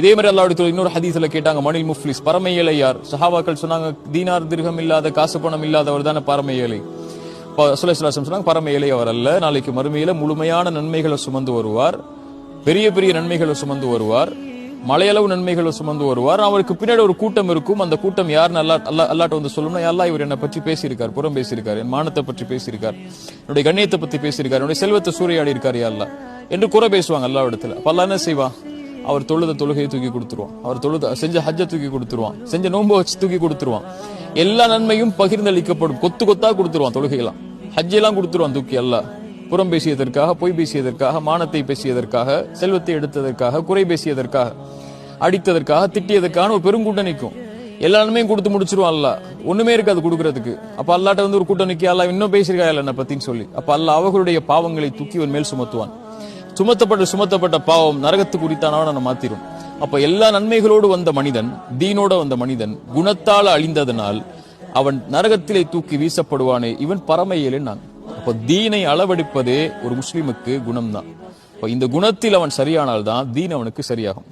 இதே மாதிரி அல்லாவுடைய இன்னொரு ஹதீஸ்ல கேட்டாங்க மணில் முஃப்லிஸ் பரம ஏழை யார்? சஹாபாக்கள் சொன்னாங்க தீனார் திருகம் இல்லாத காசு பணம் இல்லாதவர் தானே பரம ஏழை. சுலேஸ்லாசம் சொன்னாங்க பரம ஏழை அவர் அல்ல. நாளைக்கு மறுமையில முழுமையான நன்மைகளை சுமந்து வருவார். பெரிய பெரிய நன்மைகளை சுமந்து வருவார். மலையளவு நன்மைகளை சுமந்து வருவார். அவருக்கு பின்னாடி ஒரு கூட்டம் இருக்கும். அந்த கூட்டம் யார் அல்லா அல்லா அல்லாட்ட வந்து சொல்லணும்னா அல்லா இவர் என்னை பற்றி பேசியிருக்கார் புறம் பேசியிருக்கார் என் மானத்தை பற்றி பேசியிருக்கார் என்னுடைய கண்ணியத்தை பத்தி பேசியிருக்கார் என்னுடைய செல்வத்தை சூறையாடி இருக்கார் யா அல்லா என்று குறை பேசுவாங்க எல்லா இடத்துல அப்ப அல்லா என்ன செய்வான் அவர் தொழுத தொழுகையை தூக்கி கொடுத்துருவான். அவர் தொழுத செஞ்ச ஹஜ்ஜை தூக்கி கொடுத்துருவான். செஞ்ச நோன்பு வச்சு தூக்கி கொடுத்துருவான். எல்லா நன்மையும் பகிர்ந்தளிக்கப்படும். கொத்து கொத்தா கொடுத்துருவான் தொழுகையெல்லாம். ஹஜ்ஜெல்லாம் கொடுத்துருவான் தூக்கி எல்லாம் புறம் பேசியதற்காக பொய் பேசியதற்காக மானத்தை பேசியதற்காக செல்வத்தை எடுத்ததற்காக குறை பேசியதற்காக அடித்ததற்காக திட்டியதற்கான ஒரு பெருங்கூட்டம் நிற்கும். எல்லா நன்மையும் கொடுத்து முடிச்சிருவான் அல்ல. ஒண்ணுமே இருக்காது கொடுக்கறதுக்கு. அப்ப அல்லாட்ட வந்து ஒரு கூட்டம் நிக்க அல்ல இன்னும் பேசியிருக்கா இல்ல என்ன பத்தின்னு சொல்லி. அப்ப அல்ல அவர்களுடைய பாவங்களை தூக்கி ஒரு மேல் சுமத்துவான். சுமத்தப்பட்ட சுமத்தப்பட்ட பாவம் நரகத்துக்கு உரித்தானவன மாத்திரும். அப்ப எல்லா நன்மைகளோடு வந்த மனிதன் தீனோட வந்த மனிதன் குணத்தால் அழிந்ததனால் அவன் நரகத்திலே தூக்கி வீசப்படுவானே இவன் பரமையலே நான். அப்போ தீனை அளவெடுப்பதே ஒரு முஸ்லிமுக்கு குணம்தான். அப்ப இந்த குணத்தில் அவன் சரியானால்தான் தீன் அவனுக்கு சரியாகும்.